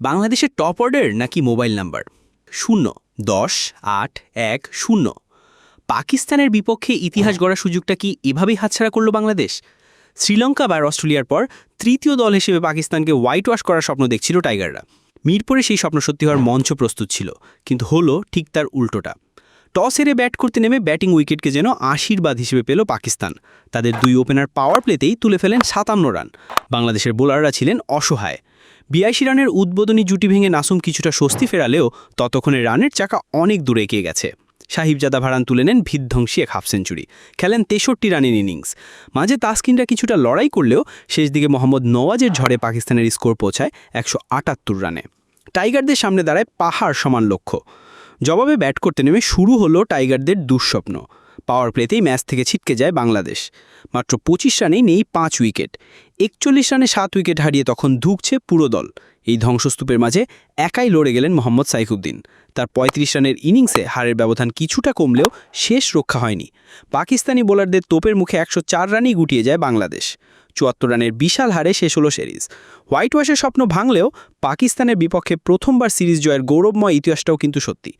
বাংলাদেশের top order নাকি mobile number শূন্য, দশ, আট, এক, শূন্য। পাকিস্তানের বিপক্ষে ইতিহাস গড়ার সুযোগটা কি এভাবেই হাতছাড়া করল বাংলাদেশ? শ্রীলঙ্কা বা অস্ট্রেলিয়ার পর তৃতীয় দল হিসেবে পাকিস্তানকে হোয়াইট ওয়াশ করার স্বপ্ন দেখছিল টাইগাররা। মিরপুরে সেই স্বপ্ন সত্যি হওয়ার মঞ্চ প্রস্তুত ছিল, কিন্তু হলো ঠিক তার উল্টোটা। টস হেরে ব্যাট করতে নেমে ব্যাটিং উইকেটকে যেন আশীর্বাদ হিসেবে পেল পাকিস্তান। তাদের দুই ওপেনার পাওয়ার প্লেতেই তুলে ফেলেন সাতান্ন রান বাংলাদেশের বোলাররা ছিলেন অসহায়। বিয়াশি রানের উদ্বোধনী জুটি ভেঙে নাসুম কিছুটা স্বস্তি ফেরালেও ততক্ষণে রানের চাকা অনেক দূরে এগিয়ে গেছে। সাহিবজাদা ভাড়ান তুলে নেন ভিধ্বংসী এক হাফ সেঞ্চুরি। খেলেন তেষট্টি রানের ইনিংস। মাঝে তাসকিনরা কিছুটা লড়াই করলেও শেষ দিকে মোহাম্মদ নওয়াজের ঝড়ে পাকিস্তানের স্কোর পৌঁছায় একশো আটাত্তর রানে। টাইগারদের সামনে দাঁড়ায় পাহাড় সমান লক্ষ্য। জবাবে ব্যাট করতে নেমে শুরু হলো টাইগারদের দুঃস্বপ্ন। পাওয়ার প্লেতেই ম্যাচ থেকে ছিটকে যায় বাংলাদেশ। মাত্র পঁচিশ রানেই নেই পাঁচ উইকেট। একচল্লিশ রানে সাত উইকেট হারিয়ে তখন ধুকছে পুরো দল। এই ধ্বংসস্তূপের মাঝে একাই লড়ে গেলেন মোহাম্মদ সাইফুদ্দিন। তার ৩৫ রানের ইনিংসে হারের ব্যবধান কিছুটা কমলেও শেষ রক্ষা হয়নি। পাকিস্তানি বোলারদের তোপের মুখে একশো চার রানই গুটিয়ে যায় বাংলাদেশ। চুয়াত্তর রানের বিশাল হারে শেষ হলো সিরিজ। হোয়াইট ওয়াশের স্বপ্ন ভাঙলেও পাকিস্তানের বিপক্ষে প্রথমবার সিরিজ জয়ের গৌরবময় ইতিহাসটাও কিন্তু সত্যি।